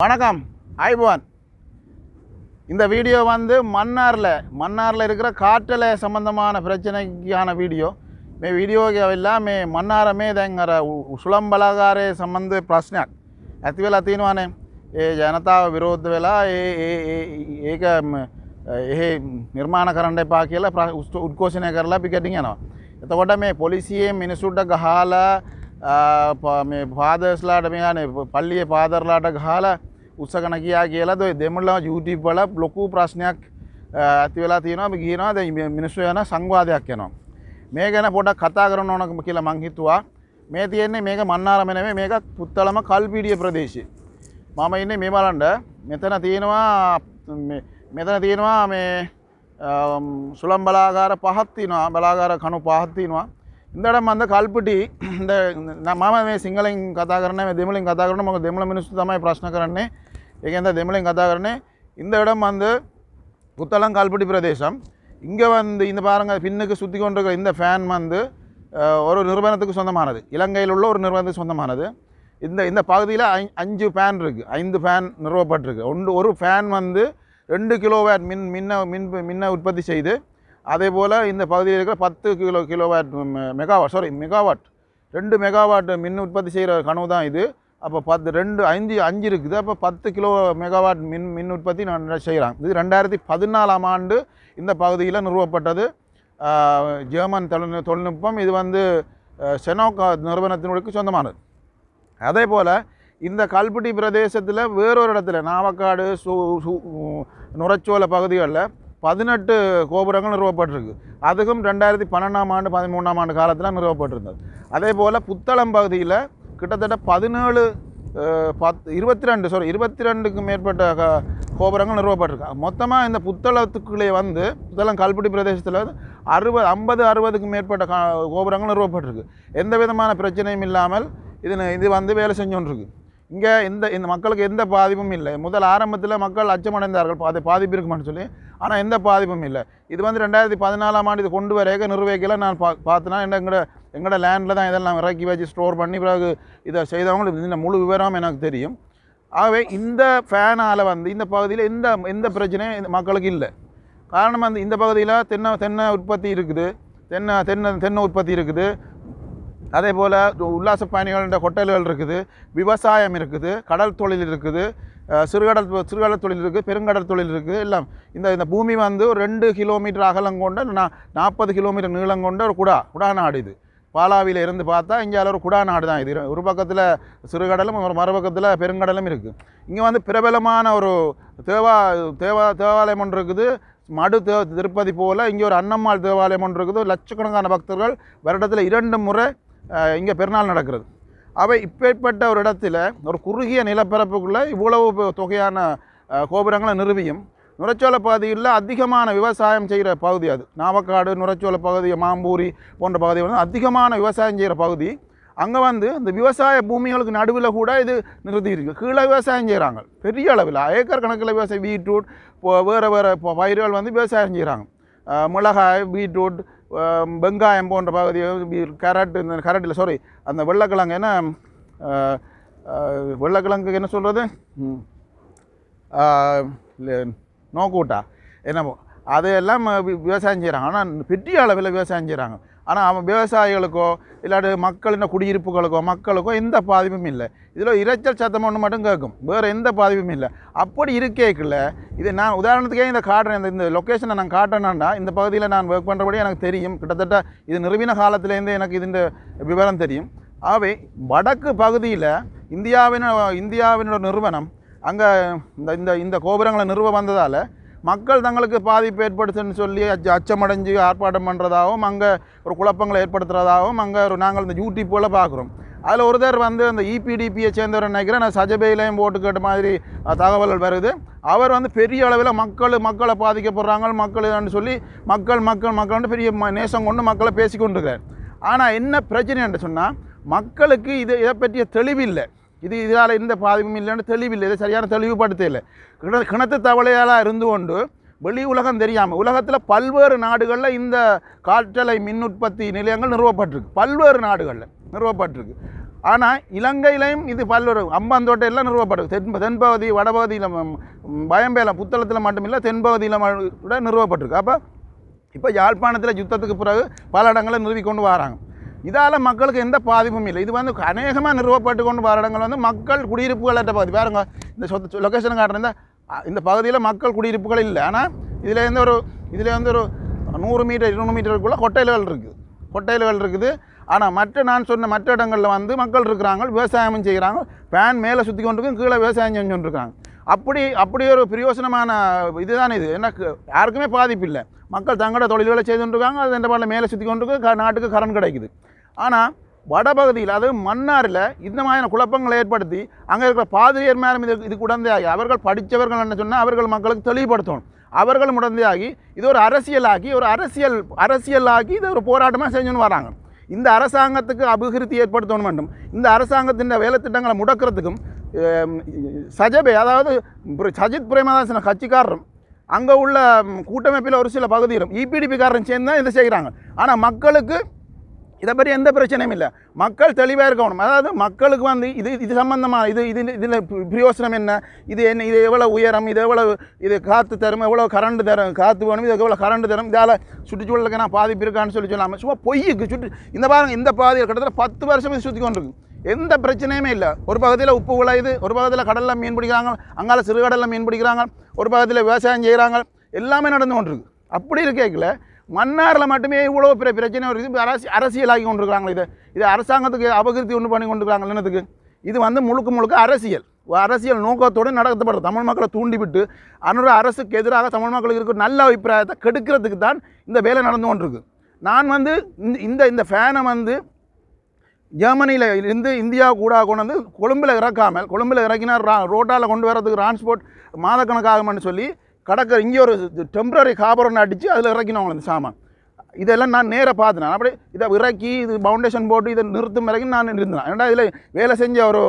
வணக்கம் ஐபவான் இந்த வீடியோ வந்து மன்னாரில் மன்னாரில் இருக்கிற காற்றலை சம்பந்தமான பிரச்சனைக்கான வீடியෝ මේ වීඩියෝ වෙලා මේ මන්නාර මේ දැන් අර උසුළම් බලාගාරය සම්බන්ධ ප්‍රශ්නයක් ඇති වෙලා තියෙනවානේ ඒ ජනතාව විරෝධ වෙලා ඒ ඒ- ඒ- ඒක ම, එහෙ නිර්මාණ කරන්න එපා කියලා ප්‍ර- උස්ත- උද්ඝෝෂණය කරලා පිකටින් යනවා. එතකොට මේ පොලිසියේ මිනිසුන්ට ගහලා ආ, ප- මේ පාදස්ලාට මේන පල්ලිය පාදරලාට ගහලා උත්සකන කියා කියලා දොයි දෙමල්ල යුටි බල ලොකු ප්‍රශ්නයක් ආ, ඇති වෙලා තියෙනවා. ගියනවා ද මිනිස්සු යන සංවාදයක් යනවා. මේ ගැන පොඩක් කතා කරන ඕනකම කියලා මං හිතුවා. මේ තියෙන්නේ මේක මන්නාරම නෙමෙයි මේක පුත්තලම කල්පීඩිය ප්‍රදේශය. මම ඉන්නේ මේ බලන්ඩ මෙතන තියෙනවා මේ- මෙතන තියෙනවා මේ අම්, සුළම් බලාගාර පහත් තිනවා. බලාගාර කනු පහත් இந்த இடம் வந்து కాల్పుటి இந்த మామ మే సింగళింగ్ కథా కరణ మే దెమిళింగ్ కథా కరణ మాకు దెమిళ మినిస్టు తమై ప్రశ్న இந்த இடம் வந்து புத்தளம் கால்பட்டி பிரதேசம். இங்கே வந்து இந்த பாருங்கள் பின்னுக்கு சுற்றி கொண்டிருக்கிற இந்த ஃபேன் வந்து ஒரு நிறுவனத்துக்கு சொந்தமானது. இலங்கையில் உள்ள ஒரு நிறுவனத்துக்கு சொந்தமானது. இந்த இந்த பகுதியில் அஞ்சு ஃபேன் இருக்குது ஐந்து ஃபேன் நிறுவப்பட்டிருக்கு. ஒன்று ஒரு ஃபேன் வந்து ரெண்டு கிலோவேட் மின் மின்ன மின் மின்ன உற்பத்தி செய்து அதே போல் இந்த பகுதியில் இருக்கிற பத்து kilo kilowatt megawatt sorry megawatt. ரெண்டு மெகாவாட் மின் உற்பத்தி செய்கிற கனவு தான் இது. அப்போ பத்து ரெண்டு அஞ்சு அஞ்சு இருக்குது. அப்போ பத்து கிலோ மெகாவாட் மின் மின் உற்பத்தி நான் செய்கிறாங்க இது ரெண்டாயிரத்தி பதினாலாம் ஆண்டு இந்த பகுதியில் நிறுவப்பட்டது. ஜெர்மன் தொழில் தொழில்நுட்பம். இது வந்து செனோகா நிறுவனத்தினுடைய சொந்தமானது. அதே போல் இந்த கல்பட்டி பிரதேசத்தில் வேறொரு இடத்துல நாவக்காடு சு சு பகுதிகளில் பதினெட்டு கோபுரங்கள் நிறுவப்பட்டிருக்கு. அதுக்கும் ரெண்டாயிரத்தி பன்னெண்டாம் ஆண்டு பதிமூணாம் ஆண்டு காலத்தில் நிறுவப்பட்டிருந்தது. அதே போல் புத்தளம் பகுதியில் கிட்டத்தட்ட பதினேழு பத் இருபத்தி ரெண்டு சாரி இருபத்தி ரெண்டுக்கும் மேற்பட்ட க- கோபுரங்கள் நிறுவப்பட்டிருக்கு. மொத்தமாக இந்த புத்தளத்துக்குள்ளே வந்து புத்தளம் கல்புடி பிரதேசத்தில் வந்து அறுபது ஐம்பது அறுபதுக்கும் மேற்பட்ட கா கோபுரங்கள் நிறுவப்பட்டிருக்கு. எந்த விதமான பிரச்சனையும் இல்லாமல் இது இது வந்து வேலை செஞ்சோன்றிருக்கு. இங்கே எந்த இந்த மக்களுக்கு எந்த பாதிப்பும் இல்லை. முதல் ஆரம்பத்தில் மக்கள் அச்சமடைந்தார்கள். அது பாதிப்பு இருக்குமான்னு சொல்லி. ஆனால் எந்த பாதிப்பும் இல்லை. இது வந்து ரெண்டாயிரத்தி பதினாலாம் ஆண்டு இது கொண்டு வரைக்க நிர்வகிக்கல. நான் பா பார்த்தனா என்ன எங்களோட எங்களோட லேண்டில் தான் இதெல்லாம் இறக்கி வச்சு ஸ்டோர் பண்ணி பிறகு இதை செய்தவங்களுக்கு இந்த முழு விவரம் எனக்கு தெரியும். ஆகவே இந்த ஃபேனால் வந்து இந்த பகுதியில் எந்த எந்த பிரச்சனையும் இந்த மக்களுக்கு இல்லை. காரணம் வந்து இந்த பகுதியில் தென்னை தென்னை உற்பத்தி இருக்குது. தென்னை தென்னை தென்னை உற்பத்தி இருக்குது. அதே போல் உல்லாச பயணிகள ஹோட்டல்கள் இருக்குது விவசாயம் இருக்குது கடல் தொழில் இருக்குது சிறுகடல் சிறுகடல் தொழில் இருக்குது பெருங்கடல் தொழில் இருக்குது எல்லாம். இந்த இந்த பூமி வந்து ஒரு ரெண்டு கிலோமீட்டர் அகலம் கொண்ட நா நாற்பது கிலோமீட்டர் நீளம் கொண்ட ஒரு குடா குடா நாடு இது. பாலாவியில் இருந்து பார்த்தா இங்கே ஒரு குடா நாடு தான் இது. ஒரு பக்கத்தில் சிறுகடலும் ஒரு மறுபக்கத்தில் பெருங்கடலும் இருக்குது இங்கே வந்து பிரபலமான ஒரு தேவா தேவா தேவாலயம் ஒன்று இருக்குது. மடு தே திருப்பதி போல் இங்கே ஒரு அன்னம்மாள் தேவாலயம் ஒன்று இருக்குது. லட்சக்கணக்கான பக்தர்கள் வருடத்தில் இரண்டு முறை இங்கே பெருநாள் நடக்கிறது. அவை இப்பேற்பட்ட ஒரு இடத்துல ஒரு குறுகிய நிலப்பரப்புக்குள்ளே இவ்வளவு தொகையான கோபுரங்களை நிறுவியும். நுரச்சோல பகுதியில் அதிகமான விவசாயம் செய்கிற பகுதி அது. நாவக்காடு நுரைச்சோல பகுதி மாம்பூரி போன்ற பகுதி வந்து அதிகமான விவசாயம் செய்கிற பகுதி. அங்கே வந்து இந்த விவசாய பூமிகளுக்கு நடுவில் கூட இது நிறுத்தியிருக்கு. கீழே விவசாயம் செய்கிறாங்க பெரிய அளவில் ஏக்கர் கணக்கில் விவசாயம் பீட்ரூட் இப்போ வேறு வேறு இப்போ பயிர்கள் வந்து விவசாயம் செய்கிறாங்க மிளகாய் பீட்ரூட் வெங்காயம் போன்ற பகுதி கேரட் இந்த கேரட் இல்லை சாரி அந்த வெள்ளைக்கிழங்கு என்ன வெள்ளைக்கிழங்கு வெள்ளைக்கிழங்குக்கு என்ன சொல்கிறது நோக்கூட்டா என்னமோ அதையெல்லாம் விவசாயம் செய்கிறாங்க ஆனால் பெரிய அளவில் விவசாயம் செய்கிறாங்க ஆனால் அவன் விவசாயிகளுக்கோ இல்லாட்டி மக்களின் குடியிருப்புகளுக்கோ மக்களுக்கோ எந்த பாதிப்பும் இல்லை. இதில் இரைச்சல் சத்தம் ஒன்று மட்டும் கேட்கும் வேறு எந்த பாதிப்பும் இல்லை. அப்படி இருக்கேக்குள்ள இது நான் உதாரணத்துக்கே இந்த காட்டுறேன். இந்த இந்த லொக்கேஷனை நான் காட்டுறேன்னா இந்த பகுதியில் நான் ஒர்க் பண்ணுறபடி எனக்கு தெரியும். கிட்டத்தட்ட இது நிறுவின காலத்துலேருந்தே எனக்கு இதுன்ற விவரம் தெரியும். ஆகவே வடக்கு பகுதியில் இந்தியாவின் இந்தியாவினோட நிறுவனம் அங்கே இந்த இந்த இந்த கோபுரங்களை நிறுவ வந்ததால் மக்கள் தங்களுக்கு பாதிப்பு ஏற்படுத்துன்னு சொல்லி அச்ச அச்சமடைஞ்சு ஆர்ப்பாட்டம் பண்ணுறதாகவும் அங்கே ஒரு குழப்பங்களை ஏற்படுத்துகிறதாகவும் அங்கே ஒரு நாங்கள் இந்த யூடியூப் போல் பார்க்குறோம் அதில் ஒருத்தர் வந்து அந்த இபிடிபியை சேர்ந்தவர் நினைக்கிறேன். நான் சஜபையிலையும் போட்டு கேட்ட மாதிரி தகவல்கள் வருது. அவர் வந்து பெரிய அளவில் மக்கள் மக்களை பாதிக்கப்படுறாங்க மக்கள்னு சொல்லி மக்கள் மக்கள் மக்கள்னு பெரிய ம- நேசம் கொண்டு மக்களை பேசிக்கொண்டிருக்கிறார். ஆனால் என்ன பிரச்சனைன்னு சொன்னால் மக்களுக்கு இது இதை பற்றிய தெளிவில்லை. இது இதனால் இந்த பாதிப்பும் இல்லைன்னு தெளிவில்லை. இதை சரியான தெளிவுபடுத்தல. கிண கிணத்து தவளையாளாக இருந்து கொண்டு வெளி உலகம் தெரியாமல் உலகத்தில் பல்வேறு நாடுகளில் இந்த காற்றலை மின் உற்பத்தி நிலையங்கள் நிறுவப்பட்டிருக்கு. பல்வேறு நாடுகளில் நிறுவப்பட்டிருக்கு. ஆனால் இலங்கையிலையும் இது பல்வேறு அம்பாந்தோட்டை எல்லாம் நிறுவப்பட்டிருக்கு. தென் தென்பகுதி வடபகுதியில் பயம்பேலம் புத்தளத்தில் மட்டுமில்லை தென்பகுதியில் கூட நிறுவப்பட்டிருக்கு. அப்போ இப்போ யாழ்ப்பாணத்தில் யுத்தத்துக்கு பிறகு பல இடங்களில் நிறுவி கொண்டு வராங்க. இதால் மக்களுக்கு எந்த பாதிப்பும் இல்லை. இது வந்து அநேகமாக நிறுவப்பட்டு கொண்டு வர இடங்கள் வந்து மக்கள் குடியிருப்புகளற்ற பகுதி பாருங்க இந்த சொத்து லொக்கேஷன் காட்டுற இந்த பகுதியில் மக்கள் குடியிருப்புகள் இல்லை. ஆனால் இதில் இருந்து ஒரு இதில் வந்து ஒரு நூறு மீட்டர் இருநூறு மீட்டருக்குள்ளே கொட்டையில்கள் இருக்குது. கொட்டையில்கள் இருக்குது. ஆனால் மற்ற நான் சொன்ன மற்ற இடங்களில் வந்து மக்கள் இருக்கிறாங்க விவசாயமும் செய்கிறாங்க. ஃபேன் மேலே சுற்றி கொண்டிருக்கும் கீழே விவசாயம் செஞ்சு கொண்டிருக்காங்க அப்படி அப்படி ஒரு பிரயோசனமான இதுதான் இது. எனக்கு யாருக்குமே பாதிப்பு இல்லை மக்கள் தங்களோட தொழில்களை செய்து கொண்டிருக்காங்க அது என்ற பாட்டில் மேலே சுற்றி கொண்டு நாட்டுக்கு கரண்ட் கிடைக்குது. ஆனால் வடபகுதியில் அதாவது மன்னாரில் இந்த மாதிரியான குழப்பங்களை ஏற்படுத்தி அங்கே இருக்கிற பாதிரியர் மேலும் இது இது உடந்தையாகி அவர்கள் படித்தவர்கள் என்ன சொன்னால் அவர்கள் மக்களுக்கு தெளிவுபடுத்தணும். அவர்கள் உடந்தையாகி இது ஒரு அரசியலாக்கி ஒரு அரசியல் அரசியலாக்கி இது ஒரு போராட்டமாக செஞ்சுன்னு வராங்க. இந்த அரசாங்கத்துக்கு அபிவிருத்தி ஏற்படுத்தணும் வேண்டும் இந்த அரசாங்கத்தின் வேலை திட்டங்களை முடக்கிறதுக்கும் சஜபே அதாவது சஜித் பிரேமதாசன கட்சிக்காரரும் அங்கே உள்ள கூட்டமைப்பில் ஒரு சில பகுதியிலும் இபிடிபிக்காரரும் சேர்ந்து தான் இதை செய்கிறாங்க ஆனால் மக்களுக்கு இதை பற்றி எந்த பிரச்சனையும் இல்லை மக்கள் தெளிவாக இருக்கணும் அதாவது மக்களுக்கு வந்து இது இது சம்மந்தமாக இது இது இதில் பிரயோசனம் என்ன இது என்ன இது எவ்வளோ உயரம் இது எவ்வளோ இது காற்று தரும் எவ்வளோ கரண்ட் தரும் காற்று வேணும் இது எவ்வளோ கரண்ட் தரும் இதால் சுற்றுச்சூழலுக்கு நான் பாதிப்பு இருக்கான்னு சொல்லி சொல்லாமல் சும்மா பொய்யுக்கு சுற்று இந்த பாருங்கள் இந்த பாதையில் கிட்டத்தட்ட பத்து வருஷம் இது சுற்றி கொண்டிருக்கு எந்த பிரச்சனையுமே இல்லை. ஒரு பகுதியில் உப்பு விளையுது ஒரு பகுதியில் கடலில் மீன் பிடிக்கிறாங்க அங்கால சிறுகடலில் மீன் பிடிக்கிறாங்க ஒரு பகுதியில் விவசாயம் செய்கிறாங்க எல்லாமே நடந்து கொண்டிருக்கு. அப்படி இருக்கேக்கில் மன்னாரில் மட்டுமே இவ்வளோ பெரிய பிரச்சனை வருது அரசு அரசி அரசியலாகி கொண்டிருக்கிறாங்களே இதை. இது அரசாங்கத்துக்கு அபகிருத்தி ஒன்று பண்ணி கொண்டிருக்கிறாங்க என்னத்துக்கு? இது வந்து முழுக்க முழுக்க அரசியல். அரசியல் நோக்கத்தோடு நடத்தப்படுறது தமிழ் மக்களை தூண்டிவிட்டு அனுர அரசுக்கு எதிராக தமிழ் மக்களுக்கு இருக்கிற நல்ல அபிப்பிராயத்தை கெடுக்கிறதுக்கு தான் இந்த வேலை நடந்து கொண்டிருக்கு. நான் வந்து இந்த- இந்த இந்த ஃபேனை வந்து ஜெர்மனியில் இருந்து இந்தியா கூட கொண்டு வந்து கொழும்பில் இறக்காமல் கொழும்பில் இறக்கினா ரா ரோட்டால் கொண்டு வரதுக்கு டிரான்ஸ்போர்ட் மாதக்கணக்காகும்னு சொல்லி கடற்கரை இங்கே ஒரு டெம்பரரி காபரன் அடித்து அதில் இறக்கினவங்க அந்த சாமான். இதெல்லாம் நான் நேராக பார்த்தேன் அப்படி இதை இறக்கி இது ஃபவுண்டேஷன் போட்டு இதை நிறுத்தும் வரைக்கும் நான் இருந்தேன் ஏன்னா இதில் வேலை செஞ்ச ஒரு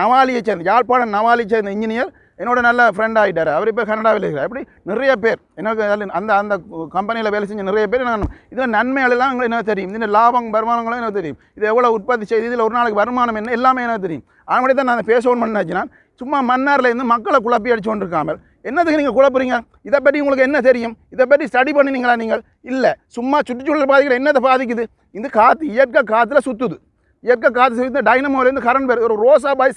நவாலியை சேர்ந்த யாழ்ப்பாணம் நவாலியை சேர்ந்த இன்ஜினியர் என்னோட நல்ல ஃப்ரெண்ட் ஆகிட்டார் அவர் இப்போ கனடாவில் இருக்கிறார். அப்படி நிறைய பேர் எனக்கு அந்த அந்த கம்பெனியில் வேலை செஞ்ச நிறைய பேர் நான் இது நன்மைகளெல்லாம் எங்களுக்கு என்ன தெரியும்? இந்த லாபம் வருமானங்களும் எனக்கு தெரியும்? இது எவ்வளோ உற்பத்தி செய்து இதில் ஒரு நாளைக்கு வருமானம் என்ன எல்லாமே எனக்கு தெரியும்? அதனால தான் நான் பேசவும் பண்ணாச்சுன்னா சும்மா மன்னாரில் இருந்து மக்களை குழப்பி அடிச்சு கொண்டிருக்காமல் என்னதுக்கு நீங்கள் குழப்புறீங்க? இதை பற்றி உங்களுக்கு என்ன தெரியும்? இதை பற்றி ஸ்டடி பண்ணினீங்களா நீங்கள்? இல்லை. சும்மா சுற்றுச்சூழல் பாதிக்கிற என்னதை பாதிக்குது? இந்த காற்று இயற்கை காற்றுல சுற்றுது இயற்கை காற்று சுற்றி டைனமோலேருந்து கரண்ட் பேர் ஒரு ரோசா பாய்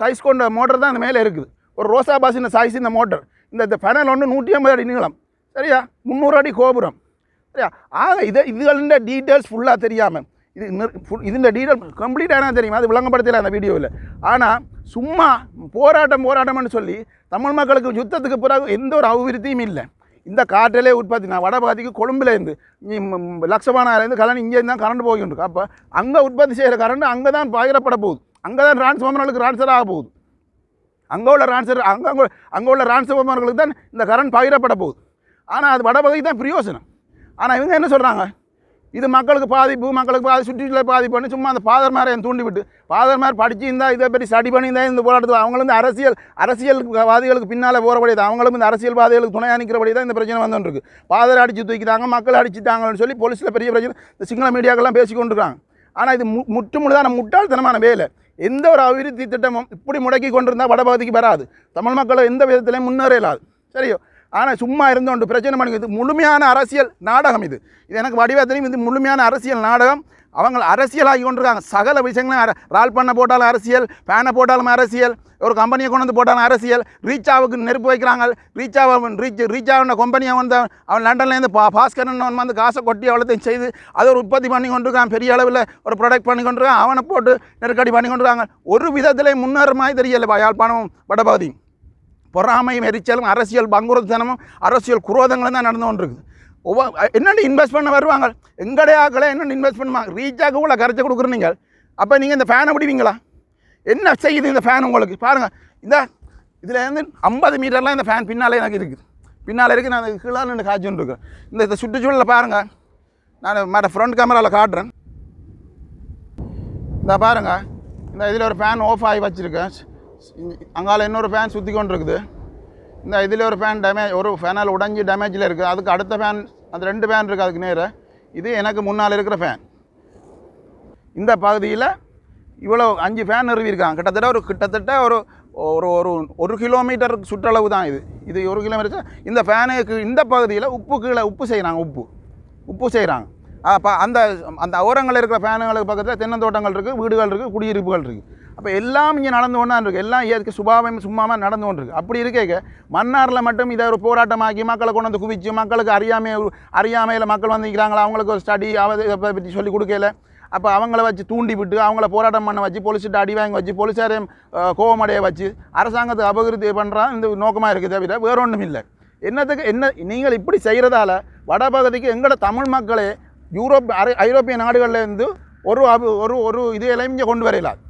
சைஸ் கொண்ட மோட்டர் தான் அந்த மேலே இருக்குது. ஒரு ரோசா பாசின சாய்ஸ் இந்த மோட்டர் இந்த இந்த ஃபெனல் ஒன்று நூற்றி ஐம்பது அடி நீளம். சரியா? முந்நூறு அடி கோபுரம். சரியா? ஆக இதை இதுகளின் டீட்டெயில்ஸ் ஃபுல்லாக தெரியாமல் இது நிர்- full- இதுன்ற டீட்டெயில் கம்ப்ளீட்டாக தெரியும்? அது விளங்கப்படுத்தல அந்த வீடியோவில் ஆனால் சும்மா போராட்டம் போராட்டம்னு சொல்லி தமிழ் மக்களுக்கு யுத்தத்துக்கு பிறகு எந்த ஒரு அபிவிருத்தியும் இல்லை. இந்த காற்றிலே உற்பத்தி நான் வடபாதிக்கு கொழும்புலேருந்து லட்சமானாலேருந்து கலன் இங்கேருந்து தான் கரண்ட் போய்கிட்டு அப்போ அங்கே உற்பத்தி செய்கிற கரண்ட் அங்கே தான் பகிரப்பட போகுது. அங்கே தான் டிரான்ஸ்ஃபார்மர்களுக்கு டிரான்ஸ்ஃபர் ஆக போகுது. அங்கே உள்ள ட்ரான்ஸ்ஃபர் அங்கே அங்கே அங்கே உள்ள டிரான்ஸ்ஃபார்மர்களுக்கு தான் இந்த கரண்ட் பகிரப்பட போகுது. ஆனால் அது வடபகுதி தான் பிரயோசனம். ஆனால் இவங்க என்ன சொல்கிறாங்க இது மக்களுக்கு பாதிப்பு மக்களுக்கு பாதி சுற்றுச்சூழல் பாதிப்புன்னு சும்மா அந்த பாதர் மாதிரி தூண்டி விட்டு ஃபாதர் மாதிரி படிச்சு இருந்தால் இதை பற்றி ஸ்டடி பண்ணியிருந்தா இந்த போராட்டத்தில் அவங்களும் இந்த அரசியல் அரசியல்வாதிகளுக்கு பின்னால் போகிறபடி தான் அவங்களும் இந்த அரசியல்வாதிகளுக்கு துணையாக நிற்கிறபடி தான் இந்த பிரச்சனை வந்துருக்கு பாதர் அடித்து தூக்கிட்டாங்க மக்கள் அடிச்சுட்டாங்கன்னு சொல்லி போலீஸில் பெரிய பிரச்சனை இந்த சிங்கள மீடியாக்கெல்லாம் பேசிக்கொண்டிருக்காங்க. ஆனால் இது மு முற்று முழுதான முட்டாள்தனமான வேலை. எந்த ஒரு அபிவிருத்தி திட்டமும் இப்படி முடக்கி கொண்டிருந்தால் வடபகுதிக்கு வராது. தமிழ் மக்களை எந்த விதத்திலையும் முன்னேற இயலாது சரியோ? ஆனால் சும்மா இருந்தோண்டு பிரச்சனை இது முழுமையான அரசியல் நாடகம் இது. இது எனக்கு வடிவத்திலையும் இது முழுமையான அரசியல் நாடகம். அவங்க அரசியலாகி கொண்டிருக்காங்க. சகல விஷயங்களும் ரால் பண்ண போட்டாலும் அரசியல் பேனை போட்டாலும் அரசியல் ஒரு கம்பெனியை கொண்டு வந்து போட்டாலும் அரசியல். ரீச்சாவுக்கு நெருப்பு வைக்கிறாங்க. ரீச்சாவை ரீச் ரீச்சாவின கம்பெனியை வந்து அவன் லண்டன்லேருந்து பா பாஸ்கரன் அவன் வந்து காசை கொட்டி அவ்வளோத்தையும் செய்து அதை ஒரு உற்பத்தி பண்ணி கொண்டிருக்கான். பெரிய அளவில் ஒரு ப்ராடக்ட் பண்ணி கொண்டிருக்கான். அவனை போட்டு நெருக்கடி பண்ணி கொண்டிருக்காங்க. ஒரு விதத்திலே முன்னேற தெரியலை தெரியல யாழ்ப்பாணம் வடபாதி பொறாமையும் எரிச்சலும் அரசியல் பங்குறுத்தனமும் அரசியல் குரோதங்களும் தான் நடந்து கொண்டிருக்குது. ஒவ்வொரு என்னென்னு இன்வெஸ்ட் பண்ண வருவாங்க? எங்கடைய ஆக்களை என்னென்னு இன்வெஸ்ட் பண்ணுவாங்க ரீச்சாக உள்ள கரைச்சி கொடுக்குற நீங்கள் அப்போ நீங்கள் இந்த ஃபேனை விடுவீங்களா என்ன செய்யுது இந்த ஃபேன் உங்களுக்கு? பாருங்கள் இந்த இதில் இருந்து ஐம்பது மீட்டர்லாம் இந்த ஃபேன் பின்னாலே எனக்கு இருக்குது பின்னால் இருக்குது நான் கீழே நின்று காய்ச்சின்னு இருக்கேன் இந்த இந்த சுற்றுச்சூழலில் பாருங்கள் நான் மற்ற ஃப்ரண்ட் கேமராவில் காட்டுறேன். இந்த பாருங்கள் இந்த இதில் ஒரு ஃபேன் ஆஃப் ஆகி வச்சுருக்கேன். அங்கால இன்னொரு ஃபேன் சுற்றி கொண்டு இருக்குது இந்த இதில் ஒரு ஃபேன் டேமேஜ் ஒரு ஃபேனால் உடஞ்சி டேமேஜில் இருக்குது அதுக்கு அடுத்த ஃபேன் அந்த ரெண்டு ஃபேன் இருக்குது அதுக்கு நேர. இது எனக்கு முன்னால் இருக்கிற ஃபேன் இந்த பகுதியில் இவ்வளோ அஞ்சு ஃபேன் நிறுவியிருக்காங்க. கிட்டத்தட்ட ஒரு கிட்டத்தட்ட ஒரு ஒரு ஒரு ஒரு கிலோமீட்டர் சுற்றளவு தான் இது. இது ஒரு கிலோமீட்டர் இந்த ஃபேனுக்கு இந்த பகுதியில் உப்பு கீழே உப்பு செய்கிறாங்க உப்பு. உப்பு செய்கிறாங்க அப்போ அந்த அந்த ஓரங்களில் இருக்கிற ஃபேனுங்களுக்கு பக்கத்தில் தென்னந்தோட்டங்கள் இருக்குது வீடுகள் இருக்குது குடியிருப்புகள் இருக்குது அப்போ எல்லாம் இங்கே நடந்து கொண்டா இருக்குது எல்லாம் இயற்கை சுபாவம் சும்மாமல் நடந்து கொண்டு இருக்கு அப்படி இருக்கேக்க மன்னாரில் மட்டும் இதை ஒரு போராட்டமாக்கி மக்களை கொண்டு வந்து குவிச்சு மக்களுக்கு அறியாமை அறியாமையில் மக்கள் வந்து நிற்கிறாங்களா அவங்களுக்கு ஒரு ஸ்டடி அதை பற்றி சொல்லி கொடுக்கல. அப்போ அவங்கள வச்சு தூண்டி விட்டு அவங்கள போராட்டம் பண்ண வச்சு போலீஸ்கிட்ட அடி வாங்கி வச்சு போலீஸாரையும் கோவமடைய வச்சு அரசாங்கத்தை அபகிருத்தி பண்ணுறான் இந்த நோக்கமாக இருக்குது தவிர வேற ஒன்றும் இல்லை. என்னத்துக்கு என்ன நீங்கள் இப்படி செய்கிறதால வடபகுதிக்கு எங்களோட தமிழ் மக்களே யூரோப் ஐரோப்பிய நாடுகளில் இருந்து ஒரு அபு- ஒரு ஒரு இது இங்கே கொண்டு வரையலாம்.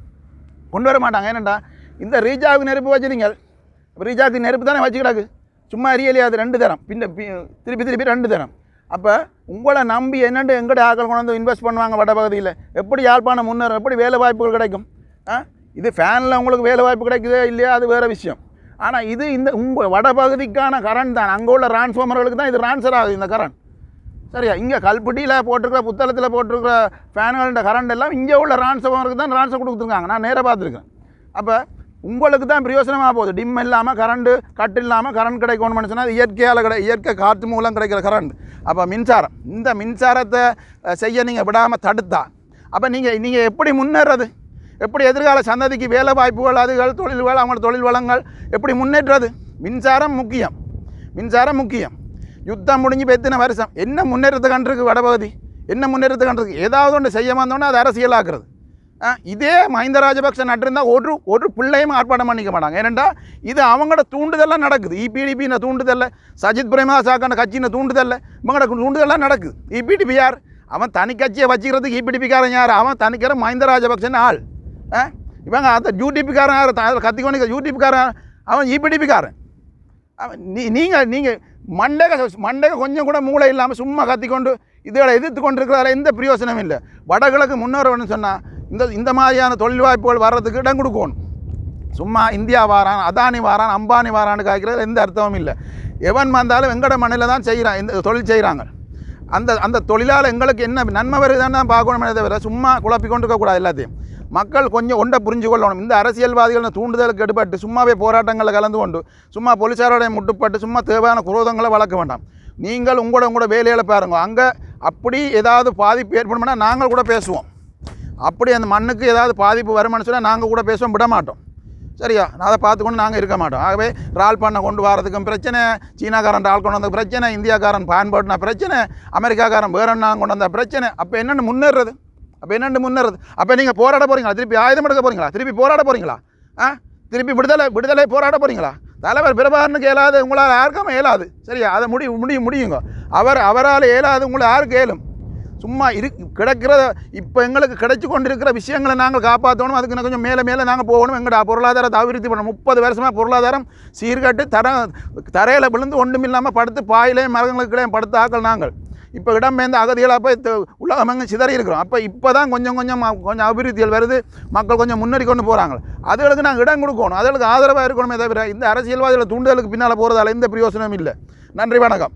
கொண்டு வர மாட்டாங்க. ஏனண்டா இந்த ரீஜாவுக்கு நெருப்பு வச்சுருங்க. ரீஜாவுக்கு நெருப்பு தானே வச்சுக்கிடாக்கு சும்மா அறியலையா அது ரெண்டு தரம். பின்ன பி- திருப்பி திருப்பி ரெண்டு தரம். அப்போ உங்களை நம்பி என்னென்று எங்கடைய ஆக்கள் கொண்டு வந்து இன்வெஸ்ட் பண்ணுவாங்க வடபகுதியில்? எப்படி யாழ்ப்பாணம் முன்னேறும் எப்படி வேலை வாய்ப்புகள் கிடைக்கும்? ஆ? இது ஃபேனில் உங்களுக்கு வேலை வாய்ப்பு கிடைக்குதோ இல்லையா அது வேறு விஷயம். ஆனால் இது இந்த உங்கள் வடபகுதிக்கான கரண்ட் தான். அங்கே உள்ள டிரான்ஸ்ஃபார்மர்களுக்கு தான் இது டிரான்ஸ்ஃபர் ஆகுது இந்த கரண்ட் சரியா? இங்கே கல்பட்டியில் போட்டிருக்கிற புத்தளத்தில் போட்டிருக்கிற ஃபேன்கள்ன்ற கரண்ட் எல்லாம் இங்கே உள்ள ரான்சவருக்கு தான் ட்ரான்ஸ்ஃபர் கொடுத்துருக்காங்க. நான் நேராக பார்த்துருக்கேன் அப்போ உங்களுக்கு தான் பிரயோசனமாக போகுது. டிம் இல்லாமல் கரண்ட்டு கட் இல்லாமல் கரண்ட் கிடைக்கணும்னு சொன்னால் அது இயற்கையால் கிடை இயற்கை காற்று மூலம் கிடைக்கிற கரண்ட் அப்போ மின்சாரம் இந்த மின்சாரத்தை செய்ய நீங்கள் விடாமல் தடுத்தா. அப்போ நீங்கள் நீங்கள் எப்படி முன்னேறது? எப்படி எதிர்கால சந்ததிக்கு வேலை வாய்ப்புகள் அதுகள் தொழில்கள் அவங்களோட தொழில் வளங்கள் எப்படி முன்னேற்றது? மின்சாரம் முக்கியம். மின்சாரம் முக்கியம். யுத்தம் முடிஞ்சு இப்போ எத்தனை வருஷம். என்ன முன்னேற்றத்தை கண்டிருக்கு வடபகுதி? என்ன முன்னேற்றத்தை கண்டிருக்கு? ஏதாவது ஒன்று செய்ய வந்தோன்னே அது அரசியலாக்குறது. ஆ, இதே மஹிந்த ராஜபக்ச நட்டிருந்தால் ஒரு ஒரு பிள்ளையும் ஆர்ப்பாட்டம் பண்ணிக்க மாட்டாங்க. ஏனெண்டா இது அவங்களோட தூண்டுதெல்லாம் நடக்குது. இபிடிபின தூண்டுதல்ல சஜித் பிரேமதாசாக்கான கட்சின தூண்டுதல்ல இவங்களோட தூண்டுதெல்லாம் நடக்குது. இபிடிபி யார் அவன் தனி கட்சியை வச்சுக்கிறதுக்கு இபிடிபிக்காரன் யார்? அவன் தனிக்கிற மஹிந்த ராஜபக்சன் ஆள். ஆ இவங்க அந்த யூடிபிக்காரன் யார்? த- கத்திக்கொண்டு யூடிபிக்காரன் அவன் இபிடிபிக்காரன் அவன் நீ நீங்கள் நீங்கள் மண்டக மண்டக கொஞ்சம் கூட மூளை இல்லாமல் சும்மா கத்திக்கொண்டு இதுகளை எதிர்த்து கொண்டிருக்கிறதால எந்த பிரயோசனமும் இல்லை. வடகிழக்கு முன்னேறணும்னு சொன்னால் இந்த இந்த மாதிரியான தொழில் வாய்ப்புகள் வர்றதுக்கு இடம் கொடுக்கணும். சும்மா இந்தியா வாரான் அதானி வாரான் அம்பானி வாரான்னு காய்க்கிறது எந்த அர்த்தமும் இல்லை. எவன் வந்தாலும் வெங்கட மண்ணில் தான் செய்கிறான் இந்த தொழில் செய்கிறாங்க அந்த அந்த தொழிலால் எங்களுக்கு என்ன நன்மை வருதுன்னு தான் பார்க்கணுமே தவிர சும்மா குழப்பி கொண்டு இருக்கக்கூடாது எல்லாத்தையும். மக்கள் கொஞ்சம் ஒன்றை புரிஞ்சு கொள்ளணும் இந்த அரசியல்வாதிகள் தூண்டுதலுக்கு எடுபட்டு சும்மாவே போராட்டங்களில் கலந்து கொண்டு சும்மா போலீஸாரோடைய முட்டுப்பட்டு சும்மா தேவையான குரோதங்களை வளர்க்க வேண்டாம். நீங்கள் உங்களோட உங்களோட வேலையில் பாருங்க. அங்கே அப்படி ஏதாவது பாதிப்பு ஏற்படும்னா நாங்கள் கூட பேசுவோம். அப்படி அந்த மண்ணுக்கு ஏதாவது பாதிப்பு வருமானு சொன்னால் நாங்கள் கூட பேசுவோம் விட மாட்டோம். சரியா? அதை பார்த்துக்கொண்டு நாங்கள் இருக்க மாட்டோம். ஆகவே இறால் பண்ணை கொண்டு வரதுக்கும் பிரச்சனை சீனாக்காரன் ரால் கொண்டு வந்த பிரச்சனை இந்தியாக்காரன் பயன்பாடுனா பிரச்சனை அமெரிக்காக்காரன் வேற கொண்டு வந்த பிரச்சனை. அப்போ என்னென்னு முன்னேறது அப்போ என்னென்னு முன்னேறது? அப்போ நீங்கள் போராட போகிறீங்களா திருப்பி ஆயுதம் எடுக்க போகிறீங்களா திருப்பி போராட போகிறீங்களா ஆ? திருப்பி விடுதலை விடுதலை போராட போகிறீங்களா தலைவர் பிரபாகரனுக்கு இயலாது உங்களால் யாருக்கும் இயலாது சரியா? அதை முடி முடிய முடியுங்க. அவர் அவரால் இயலாது உங்களை யாருக்கு ஏலும்? சும்மா இரு கிடக்கிற இப்போ எங்களுக்கு கிடைச்சி கொண்டிருக்கிற விஷயங்களை நாங்கள் காப்பாற்றணும் அதுக்கு கொஞ்சம் மேலே மேலே நாங்கள் போகணும். எங்களோட பொருளாதாரத்தை அபிவிருத்தி பண்ணணும். முப்பது வருஷமாக பொருளாதாரம் சீர்கட்டு தர தரையில் விழுந்து ஒன்றும் இல்லாமல் படுத்து பாயிலே மரங்களுக்கு கிடையாது படுத்து ஆக்கள் நாங்கள். இப்போ இடம்பெயர்ந்து அகதிகளாக போய் த- உலகமெங்கும் சிதறி இருக்கிறோம். அப்போ இப்போ தான் கொஞ்சம் கொஞ்சம் கொஞ்சம் அபிவிருத்திகள் வருது. மக்கள் கொஞ்சம் முன்னேறி கொண்டு போகிறாங்க அதுகளுக்கு நாங்கள் இடம் கொடுக்கணும். அதுகளுக்கு ஆதரவாக இருக்கணுமே தவிர இந்த அரசியல்வாதிகளை தூண்டுதலுக்கு பின்னால் போகிறதால எந்த பிரயோசனமும் இல்லை. நன்றி வணக்கம்.